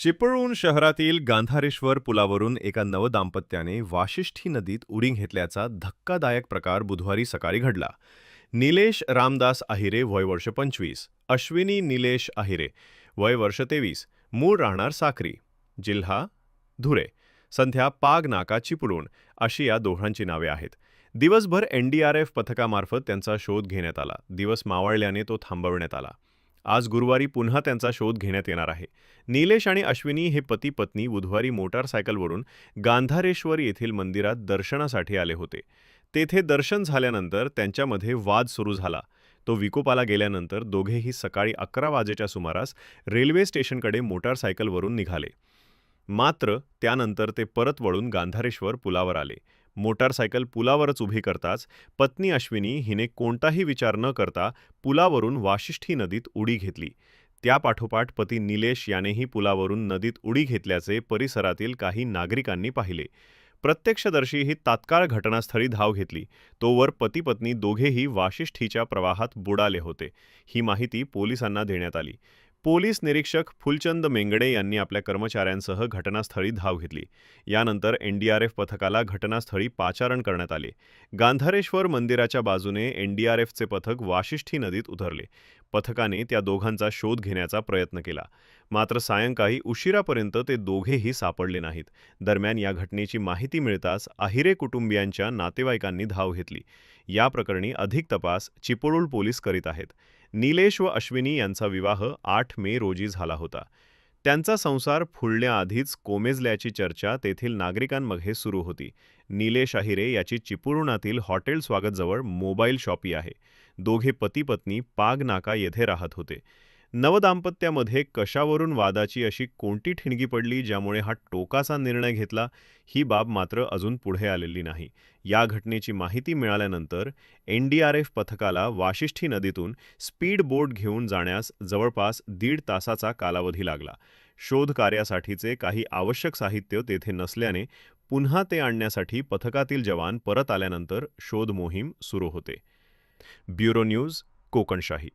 चिपळूण शहरातील गांधारेश्वर पुलावरून एका नवदाम्पत्याने वाशिष्ठी नदीत उडी घेतल्याचा धक्कादायक प्रकार बुधवारी सकाळी घडला. निलेश रामदास आहिरे वय वर्ष पंचवीस अश्विनी निलेश आहिरे वय वर्ष तेवीस मूळ राहणार साखरी जिल्हा धुरे संध्या पाग नाका चिपळूण अशी या दोघांची नावे आहेत. दिवसभर एनडीआरएफ पथकामार्फत त्यांचा शोध घेण्यात आला. दिवस मावळल्याने तो थांबवण्यात आला. आज गुरुवारी पुन्हा त्यांचा शोध घेण्यात येणार आहे. निलेश आणि अश्विनी हे पती पत्नी बुधवारी मोटारसायकलवरून गांधारेश्वर येथील मंदिरात दर्शनासाठी आले होते. तेथे दर्शन झाल्यानंतर त्यांच्यामध्ये वाद सुरू झाला. तो विकोपाला गेल्यानंतर दोघेही सकाळी अकरा वाजेच्या सुमारास रेल्वे स्टेशनकडे मोटारसायकलवरून निघाले. मात्र त्यानंतर ते परत वळून गांधारेश्वर पुलावर आले. मोटारसायकल पुलावरच उभी करताच पत्नी अश्विनी हिने कोणताही विचार न करता पुलावरून वाशिष्ठी नदीत उडी घेतली. त्यापाठोपाठ पती निलेश यानेही पुलावरून नदीत उडी घेतल्याचे परिसरातील काही नागरिकांनी पाहिले. प्रत्यक्षदर्शी ही तात्काळ घटनास्थळी धाव घेतली. तोवर पती पत्नी दोघेही वाशिष्ठीच्या प्रवाहात बुडाले होते. ही माहिती पोलिसांना देण्यात आली. पोलीस निरीक्षक फुलचंद मेंगडे यांनी आपल्या कर्मचाऱ्यांसह घटनास्थळी धाव घेतली. यानंतर एनडीआरएफ पथकाला घटनास्थळी पाचारण करण्यात आले. गांधारेश्वर मंदिराच्या बाजूने एनडीआरएफचे पथक वाशिष्ठी नदीत उतरले. पथकाने त्या दोघांचा शोध घेण्याचा प्रयत्न केला. मात्र सायंकाळी उशिरापर्यंत ते दोघेही सापडले नाहीत. दरम्यान या घटनेची माहिती मिळताच आहिरे कुटुंबियांच्या नातेवाईकांनी धाव घेतली. या प्रकरणी अधिक तपास चिपळूण पोलीस करीत आहेत. निलेश व अश्विनी यांचा विवाह आठ मे रोजी झाला होता. त्यांचा संसार फुलण्याआधीच कोमेजल्याची चर्चा तेथील नागरिकांमध्ये सुरू होती. निलेश अहिरे याची चिपळुणातील हॉटेल स्वागतजवळ मोबाईल शॉपी आहे. दोघे पती पत्नी पाग नाका येथे राहत होते. नवदाम्पत्यामध्ये कशावरून वादाची अशी कोणती ठिणगी पडली ज्यामुळे हा टोकाचा निर्णय घेतला ही बाब मात्र अजून पुढे आलेली नाही. या घटनेची माहिती मिळाल्यानंतर एन डी आर एफ पथकाला वाशिष्ठी नदीतून स्पीड बोट घेऊन जाण्यास जवळपास दीड तासाचा कालावधी लागला. शोध कार्यासाठीचे काही आवश्यक साहित्य तेथे नसल्याने पुन्हा ते आणण्यासाठी पथकातील जवान परत आल्यानंतर शोध मोहीम सुरू होते. Bureau news Kokanshahi.